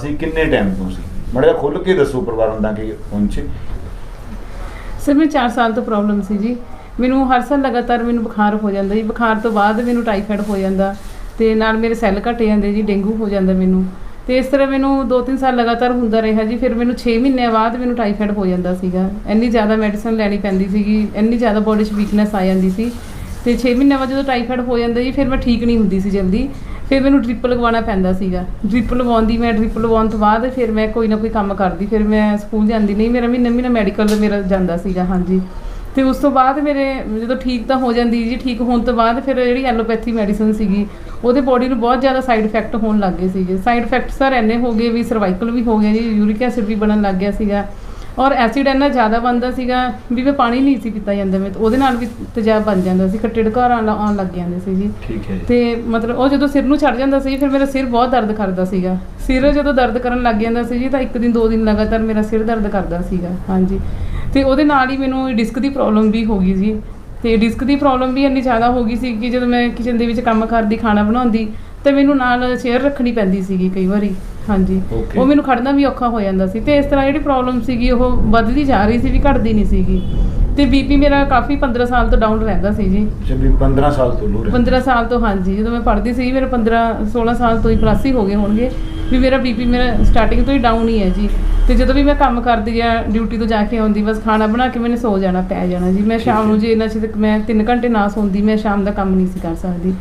ਅਸੀਂ ਕਿੰਨੇ ਟਾਈਮ ਤੋਂ ਸੀ? ਮੜਿਆ ਖੁੱਲ ਕੇ ਦੱਸੋ ਪਰਿਵਾਰਾਂ ਦਾ ਕਿ ਪਹੁੰਚੇ ਸਰ ਮੈਨੂੰ 4 ਸਾਲ ਤੋਂ ਪ੍ਰੋਬਲਮ ਸੀ ਜੀ। ਮੈਨੂੰ ਹਰ ਸਾਲ ਲਗਾਤਾਰ ਮੈਨੂੰ ਬੁਖਾਰ ਹੋ ਜਾਂਦਾ ਜੀ। ਬੁਖਾਰ ਤੋਂ ਬਾਅਦ ਮੈਨੂੰ ਟਾਈਫਾਇਡ ਹੋ ਜਾਂਦਾ ਤੇ ਨਾਲ ਮੇਰੇ ਸੈੱਲ ਘਟ ਜਾਂਦੇ ਜੀ, ਡੇਂਗੂ ਹੋ ਜਾਂਦਾ ਮੈਨੂੰ। ਤੇ ਇਸ ਤਰ੍ਹਾਂ ਮੈਨੂੰ 2-3 ਸਾਲ ਲਗਾਤਾਰ ਹੁੰਦਾ ਰਿਹਾ ਜੀ। ਫਿਰ ਮੈਨੂੰ 6 ਮਹੀਨਿਆਂ ਬਾਅਦ ਮੈਨੂੰ ਟਾਈਫਾਇਡ ਹੋ ਜਾਂਦਾ ਸੀਗਾ। ਇੰਨੀ ਜ਼ਿਆਦਾ ਮੈਡੀਸਨ ਲੈਣੀ ਪੈਂਦੀ ਸੀਗੀ, ਇੰਨੀ ਜ਼ਿਆਦਾ ਬੋਡੀ 'ਚ ਵੀਕਨੈਸ ਆ ਜਾਂਦੀ ਸੀ। ਤੇ 6 ਮਹੀਨਿਆਂ ਬਾਅਦ ਜਦੋਂ ਟਾਈਫਾਇਡ ਹੋ ਜਾਂਦਾ ਜੀ, ਫਿਰ ਮੈਂ ਠੀਕ ਨਹੀਂ ਹੁੰਦੀ ਸੀ ਜਲਦੀ। ਫਿਰ ਮੈਨੂੰ ਡ੍ਰਿਪ ਲਗਵਾਉਣਾ ਪੈਂਦਾ ਸੀਗਾ। ਡ੍ਰਿਪ ਲਵਾਉਂਦੀ ਮੈਂ ਡ੍ਰਿਪ ਲਵਾਉਣ ਤੋਂ ਬਾਅਦ ਫਿਰ ਮੈਂ ਕੋਈ ਨਾ ਕੋਈ ਕੰਮ ਕਰਦੀ, ਫਿਰ ਮੈਂ ਸਕੂਲ ਜਾਂਦੀ ਨਹੀਂ, ਮੇਰਾ ਮਹੀਨਾ ਮਹੀਨਾ ਮੈਡੀਕਲ ਮੇਰਾ ਜਾਂਦਾ ਸੀਗਾ, ਹਾਂਜੀ। ਤੇ ਉਸ ਤੋਂ ਬਾਅਦ ਮੇਰੇ ਜਦੋਂ ਠੀਕ ਤਾਂ ਹੋ ਜਾਂਦੀ ਜੀ, ਠੀਕ ਹੋਣ ਤੋਂ ਬਾਅਦ ਫਿਰ ਜਿਹੜੀ ਐਲੋਪੈਥੀ ਮੈਡੀਸਨ ਸੀਗੀ, ਉਹਦੇ ਬੋਡੀ ਨੂੰ ਬਹੁਤ ਜ਼ਿਆਦਾ ਸਾਈਡ ਇਫੈਕਟ ਹੋਣ ਲੱਗ ਗਏ ਸੀਗੇ। ਸਾਈਡ ਇਫੈਕਟ ਸਰ ਇੰਨੇ ਹੋ ਗਏ ਵੀ ਸਰਵਾਈਕਲ ਵੀ ਹੋ ਗਿਆ ਜੀ, ਯੂਰਿਕ ਐਸਿਡ ਵੀ ਬਣਨ ਲੱਗ ਗਿਆ ਸੀਗਾ। ਔਰ ਐਸਿਡ ਇੰਨਾ ਜ਼ਿਆਦਾ ਬਣਦਾ ਸੀਗਾ ਵੀ ਮੈਂ ਪਾਣੀ ਨਹੀਂ ਸੀ ਪੀਤਾ ਜਾਂਦਾ ਮੈਂ ਉਹਦੇ ਨਾਲ ਵੀ ਤੇਜ਼ਾਬ ਬਣ ਜਾਂਦਾ ਸੀ ਖੱਟੇ ਢਕਾਰ ਆਉਣ ਲੱਗ ਜਾਂਦੇ ਸੀ ਜੀ। ਠੀਕ ਹੈ ਤੇ ਮਤਲਬ ਉਹ ਜਦੋਂ ਸਿਰ ਨੂੰ ਚੜ ਜਾਂਦਾ ਸੀ ਫਿਰ ਮੇਰਾ ਸਿਰ ਬਹੁਤ ਦਰਦ ਕਰਦਾ ਸੀਗਾ। ਸਿਰ ਜਦੋਂ ਦਰਦ ਕਰਨ ਲੱਗ ਜਾਂਦਾ ਸੀ ਜੀ ਤਾਂ ਇੱਕ ਦਿਨ ਦੋ ਦਿਨ ਲਗਾਤਾਰ ਮੇਰਾ ਸਿਰ ਦਰਦ ਕਰਦਾ ਸੀਗਾ ਹਾਂਜੀ। ਤੇ ਉਹਦੇ ਨਾਲ ਹੀ ਮੈਨੂੰ ਡਿਸਕ ਦੀ ਪ੍ਰੋਬਲਮ ਵੀ ਹੋ ਗਈ ਜੀ। ਤੇ ਡਿਸਕ ਦੀ ਪ੍ਰੋਬਲਮ ਵੀ ਇੰਨੀ ਜ਼ਿਆਦਾ ਹੋ ਗਈ ਸੀ ਕਿ ਜਦੋਂ ਮੈਂ ਕਿਚਨ ਦੇ ਵਿੱਚ ਕੰਮ ਕਰਦੀ ਖਾਣਾ ਬਣਾਉਂਦੀ ਤੇ ਮੈਨੂੰ ਨਾਲ ਚੇਅਰ ਰੱਖਣੀ ਪੈਂਦੀ ਸੀਗੀ ਕਈ ਵਾਰੀ। ਹਾਂਜੀ। Okay. ਉਹ ਮੈਨੂੰ ਖੜਨਾ ਵੀ ਔਖਾ ਹੋ ਜਾਂਦਾ ਸੀ ਤੇ ਇਸ ਤਰ੍ਹਾਂ ਜਿਹੜੀ ਪ੍ਰੋਬਲਮ ਸੀਗੀ ਉਹ ਵੱਧਦੀ ਜਾ ਰਹੀ ਸੀ ਵੀ ਘਟਦੀ ਨਹੀਂ ਸੀਗੀ। ਤੇ ਬੀਪੀ ਮੇਰਾ ਕਾਫੀ 15 ਸਾਲ ਤੋਂ ਡਾਊਨ ਰਹਿੰਦਾ ਸੀ ਜੀ। ਅੱਛਾ ਵੀ 15 ਸਾਲ ਤੋਂ ਲੋ ਰਹੇ 15 ਸਾਲ ਤੋਂ ਹਾਂਜੀ। ਜਦੋਂ ਮੈਂ ਪੜ੍ਹਦੀ ਸੀ ਮੇਰੇ 15 16 ਸਾਲ ਤੋਂ ਹੀ ਪਲੱਸ ਹੀ ਹੋ ਗਏ ਹੋਣਗੇ ਵੀ ਮੇਰਾ ਬੀਪੀ ਮੇਰਾ ਸਟਾਰਟਿੰਗ ਤੋਂ ਹੀ ਡਾਊਨ ਹੀ ਹੈ ਜੀ। ਤੇ ਜਦੋਂ ਵੀ ਮੈਂ ਕੰਮ ਕਰਦੀ ਆ ਡਿਊਟੀ ਤੋਂ ਜਾ ਕੇ ਆਉਂਦੀ ਬਸ ਖਾਣਾ ਬਣਾ ਕੇ ਮੈंने ਸੋ ਜਾਣਾ ਪੈ ਜਾਣਾ ਜੀ। ਮੈਂ ਸ਼ਾਮ ਨੂੰ ਜੇ ਇਹਨਾਂ ਚਿਰ ਤੱਕ ਮੈਂ 3 ਘੰਟੇ ਨਾ ਸੌਂਦੀ ਮੈਂ ਸ਼ਾਮ ਦਾ ਕੰਮ ਨਹੀਂ ਸੀ ਕਰ ਸਕਦੀ।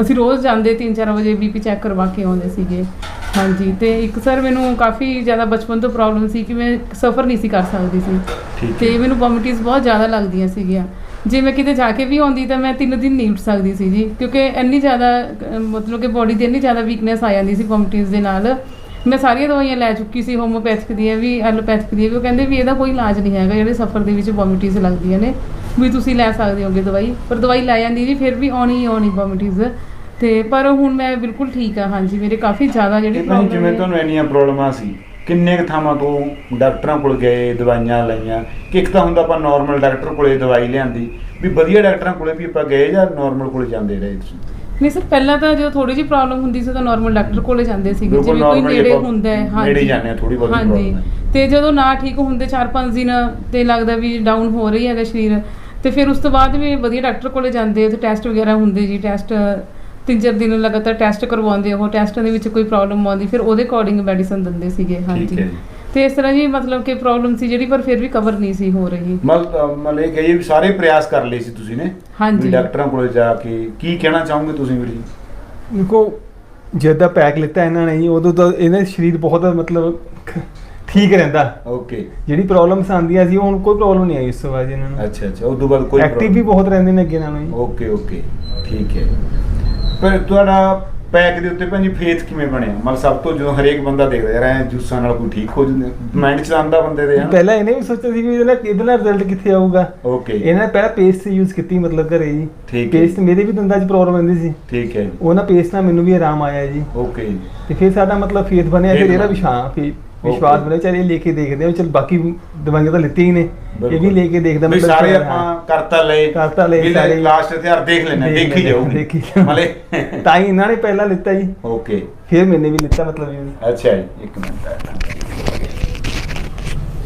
ਅਸੀਂ ਰੋਜ਼ ਜਾਂਦੇ 3-4 ਵਜੇ ਬੀਪੀ ਚੈੱਕ ਕਰਵਾ ਕੇ ਆਉਂਦੇ ਸੀਗੇ। ਹਾਂਜੀ ਤੇ ਇੱਕ ਸਰ ਮੈਨੂੰ ਕਾਫੀ ਜ਼ਿਆਦਾ ਬਚਪਨ ਤੋਂ ਪ੍ਰੋਬਲਮ ਸੀ ਕਿ ਮੈਂ ਸਫ਼ਰ ਨਹੀਂ ਸੀ ਕਰ ਸਕਦੀ ਸੀ। ਠੀਕ ਤੇ ਮੈਨੂੰ ਵੋਮਿਟਿਸ ਬਹੁਤ ਜ਼ਿਆਦਾ ਲੱਗਦੀਆਂ ਸੀਗੀਆਂ। ਜੇ ਮੈਂ ਕਿਤੇ ਜਾ ਕੇ ਵੀ ਆਉਂਦੀ ਤਾਂ ਮੈਂ ਤਿੰਨ ਦਿਨ ਨਹੀਂ ਉੱਠ ਸਕਦੀ ਸੀ ਜੀ ਕਿਉਂਕਿ ਇੰਨੀ ਜ਼ਿਆਦਾ ਅਹ, ਮਤਲਬ ਕਿ ਬੋਡੀ ਦੀ ਇੰਨੀ ਜ਼ਿਆਦਾ ਵੀਕਨੈਸ ਆ ਜਾਂਦੀ ਸੀ ਵੋਮਿਟਿਸ ਦੇ ਨਾਲ। ਮੈਂ ਸਾਰੀਆਂ ਦਵਾਈਆਂ ਲੈ ਚੁੱਕੀ ਸੀ ਹੋਮੋਪੈਥਿਕ ਦੀਆਂ ਵੀ ਐਲੋਪੈਥਿਕ ਦੀਆਂ ਵੀ ਉਹ ਕਹਿੰਦੇ ਵੀ ਇਹਦਾ ਕੋਈ ਇਲਾਜ ਨਹੀਂ ਹੈਗਾ ਜਿਹੜੇ ਸਫਰ ਦੇ ਵਿੱਚ ਵੋਮਿਟਿਸ ਲੱਗਦੀਆਂ ਨੇ ਵੀ ਤੁਸੀਂ ਲੈ ਸਕਦੇ ਹੋਗੇ ਦਵਾਈ। ਪਰ ਦਵਾਈ ਲੈ ਜਾਂਦੀ ਜੀ ਫਿਰ ਵੀ ਆਉਣੀ ਹੀ ਆਉਣੀ ਵੋਮਿਟਿਸ ਤੇ ਪਰ ਹੁਣ ਮੈਂ ਬਿਲਕੁਲ ਠੀਕ ਆ ਹਾਂਜੀ ਮੇਰੇ ਕਾਫੀ ਜ਼ਿਆਦਾ ਜਿਹੜੀ ਇਹ problem ਜਿਵੇਂ ਤੁਹਾਨੂੰ ਇੰਨੀਆਂ ਪ੍ਰੋਬਲਮਾਂ ਸੀ ਕਿੰਨੇ ਕੁ ਥਾਵਾਂ ਤੋਂ ਡਾਕਟਰਾਂ ਕੋਲ ਗਏ ਦਵਾਈਆਂ ਲਈਆਂ? ਕਿ ਇੱਕ ਤਾਂ ਹੁੰਦਾ ਆਪਾਂ ਨਾਰਮਲ ਡਾਕਟਰ ਕੋਲੇ ਦਵਾਈ ਲਿਆਂਦੀ ਵੀ ਵਧੀਆ ਡਾਕਟਰਾਂ ਕੋਲੇ ਵੀ ਆਪਾਂ ਗਏ ਜਾਂ ਨਾਰਮਲ ਕੋਲੇ ਜਾਂਦੇ ਰਹੇ ਤੁਸੀਂ? ਨਹੀਂ ਸਰ ਪਹਿਲਾਂ ਤਾਂ ਜਦੋਂ ਥੋੜੀ ਜਿਹੀ ਪ੍ਰੋਬਲਮ ਹੁੰਦੀ ਸੀ ਤਾਂ ਨਾਰਮਲ ਡਾਕਟਰ ਕੋਲੇ ਜਾਂਦੇ ਸੀਗੇ ਬਿਲਕੁਲ ਜਿਵੇਂ ਕੋਈ normal ਨੇੜੇ ਆਪਾਂ ਹੁੰਦਾ ਹੈ ਹਾਂਜੀ। ਨੇੜੇ ਜਾਂਦੇ ਹਾਂ, ਥੋੜ੍ਹੀ ਬਹੁਤੀ problem ਹੈ। ਤੇ ਜਦੋਂ ਨਾ ਠੀਕ ਹੁੰਦੇ 4-5 ਦਿਨ ਤੇ ਲੱਗਦਾ ਵੀ ਡਾਊਨ ਹੋ ਰਹੀ ਹੈਗਾ ਸਰੀਰ ਤੇ ਫਿਰ ਉਸ ਤੋਂ ਬਾਅਦ ਵੀ ਵਧੀਆ ਡਾਕਟਰ ਕੋਲੇ ਜਾਂਦੇ ਤੇ ਟੈਸਟ ਵਗੈਰਾ ਹੁੰਦੇ ਜੀ ਟੈਸਟ ਤਿੰਨ ਚਾਰ ਦਿਨ ਲਗਾਤਾਰ ਟੈਸਟ ਕਰਵਾਉਂਦੇ ਉਹ ਟੈਸਟਾਂ ਦੇ ਵਿੱਚ ਕੋਈ ਪ੍ਰੋਬਲਮ ਆਉਂਦੀ ਫਿਰ ਉਹਦੇ ਅਕੋਰਡਿੰਗ ਮੈਡੀਸਨ ਦਿੰਦੇ ਸੀਗੇ ਹਾਂਜੀ। ਹੈ ਜੀ। ਤੇ ਇਸ ਤਰ੍ਹਾਂ ਜੀ ਮਤਲਬ ਕਿ ਪ੍ਰੋਬਲਮ ਸੀ ਜਿਹੜੀ ਪਰ ਫਿਰ ਵੀ ਕਵਰ ਨਹੀਂ ਸੀ ਹੋ ਰਹੀ। ਮਤਲਬ ਮਤਲਬ ਇਹ ਕਹੀਏ ਵੀ ਸਾਰੇ ਪ੍ਰਯਾਸ ਕਰ ਲਏ ਸੀ ਤੁਸੀਂ ਨੇ ਹਾਂਜੀ। ਡਾਕਟਰਾਂ ਕੋਲੇ ਜਾ ਕੇ ਕੀ ਕਹਿਣਾ ਚਾਹੋਗੇ ਤੁਸੀਂ ਵੀਰ ਜੀ? ਦੇਖੋ ਜਦ ਦਾ ਪੈਕ ਲਿੱਤਾ ਇਹਨਾਂ ਨੇ ਜੀ ਉਦੋਂ ਤਾਂ ਇਹਨਾਂ ਦਾ ਸਰੀਰ ਬਹੁਤ ਮਤਲਬ ਠੀਕ ਰਹਿੰਦਾ। ਓਕੇ ਜਿਹੜੀ ਪ੍ਰੋਬਲਮਸ ਆਉਂਦੀਆਂ ਸੀ ਹੁਣ ਕੋਈ ਪ੍ਰੋਬਲਮ ਨਹੀਂ ਆਈ ਇਸ ਤੋਂ ਬਾਅਦ ਜੀ ਇਹਨਾਂ ਨੂੰ। ਅੱਛਾ ਅੱਛਾ ਉਸ ਤੋਂ ਬਾਅਦ ਕੋਈ ਐਕਟਿਵ ਵੀ ਬਹੁਤ ਰਹਿੰਦੇ ਨੇ ਅੱਗੇ ਨਾਲੋਂ ਜੀ। ਓਕੇ ਓਕੇ ਠੀਕ ਹੈ। ਪਰ ਤੁਹਾਡਾ ਪੈਕ ਦੇ ਉੱਤੇ ਭਾਜੀ ਫੇਥ ਕਿਵੇਂ ਬਣਿਆ? ਮਤਲਬ ਸਭ ਤੋਂ ਜਦੋਂ ਹਰੇਕ ਬੰਦਾ ਦੇਖਦਾ ਯਾਰ ਐ ਜੂਸਾਂ ਨਾਲ ਕੋਈ ਠੀਕ ਹੋ ਜਾਂਦਾ ਮਾਈਂਡ ਚ ਆਉਂਦਾ ਬੰਦੇ ਦੇ ਹਨਾ ਪਹਿਲਾਂ ਇਹਨੇ ਵੀ ਸੋਚਿਆ ਸੀ ਵੀ ਇਹਦਾ ਇਹਦਾ ਰਿਜ਼ਲਟ ਕਿੱਥੇ ਆਊਗਾ? ਓਕੇ ਇਹਨਾਂ ਨੇ ਪਹਿਲਾਂ ਪੇਸਟ ਯੂਜ਼ ਕੀਤੀ ਮਤਲਬ ਘਰੇ ਜੀ। ਠੀਕ ਹੈ। ਪੇਸਟ ਮੇਰੇ ਵੀ ਦੰਦਾਂ 'ਚ ਪ੍ਰੋਬਲਮ ਆਉਂਦੀ ਸੀ। ਠੀਕ ਹੈ। ਉਹਨਾਂ ਪੇਸਟ ਨਾਲ ਮੈਨੂੰ ਵੀ ਆਰਾਮ ਆਇਆ ਜੀ। ਓਕੇ ਤੇ ਫਿਰ ਸਾਡਾ ਮਤਲਬ ਫੇਥ ਬਣਿਆ ਫਿਰ Faith ਇਹਦਾ। ਵਿਸ਼ਵਾਸ ਫਿਰ ਵਿਸ਼ਵਾਸ Okay. ਬਣਿਆ ਚਲ ਇਹ ਲੈ ਕੇ ਦੇਖਦੇ ਹਾਂ ਚਲ ਬਾਕੀ ਦਵਾਈਆਂ ਤਾਂ ਲਿੱਤੀ ਹੀ ਨੇ। ਇਹ ਵੀ। ਲੈ ਕੇ ਦੇਖਦਾ ਮਤਲਬ ਸਾਰੇ ਆਪਾਂ ਕਰਤਾ ਲਏ ਕਰਤਾ ਲਏ ਸਾਰੇ। ਲਾਸਟ ਹਥਿਆਰ ਦੇਖ ਲੈਣਾ ਦੇਖ ਜਾਊਗੀ। ਦੇਖੀ। ਮਲੇ। ਤਾਂ ਹੀ ਇਹਨਾਂ ਨੇ ਪਹਿਲਾਂ ਲਿੱਤਾ ਜੀ। ਓਕੇ ਫਿਰ ਮੈਨੇ ਵੀ ਲਿੱਤਾ ਮਤਲਬ ਇਹ। ਅੱਛਾ ਜੀ ਇੱਕ ਮਿੰਟ।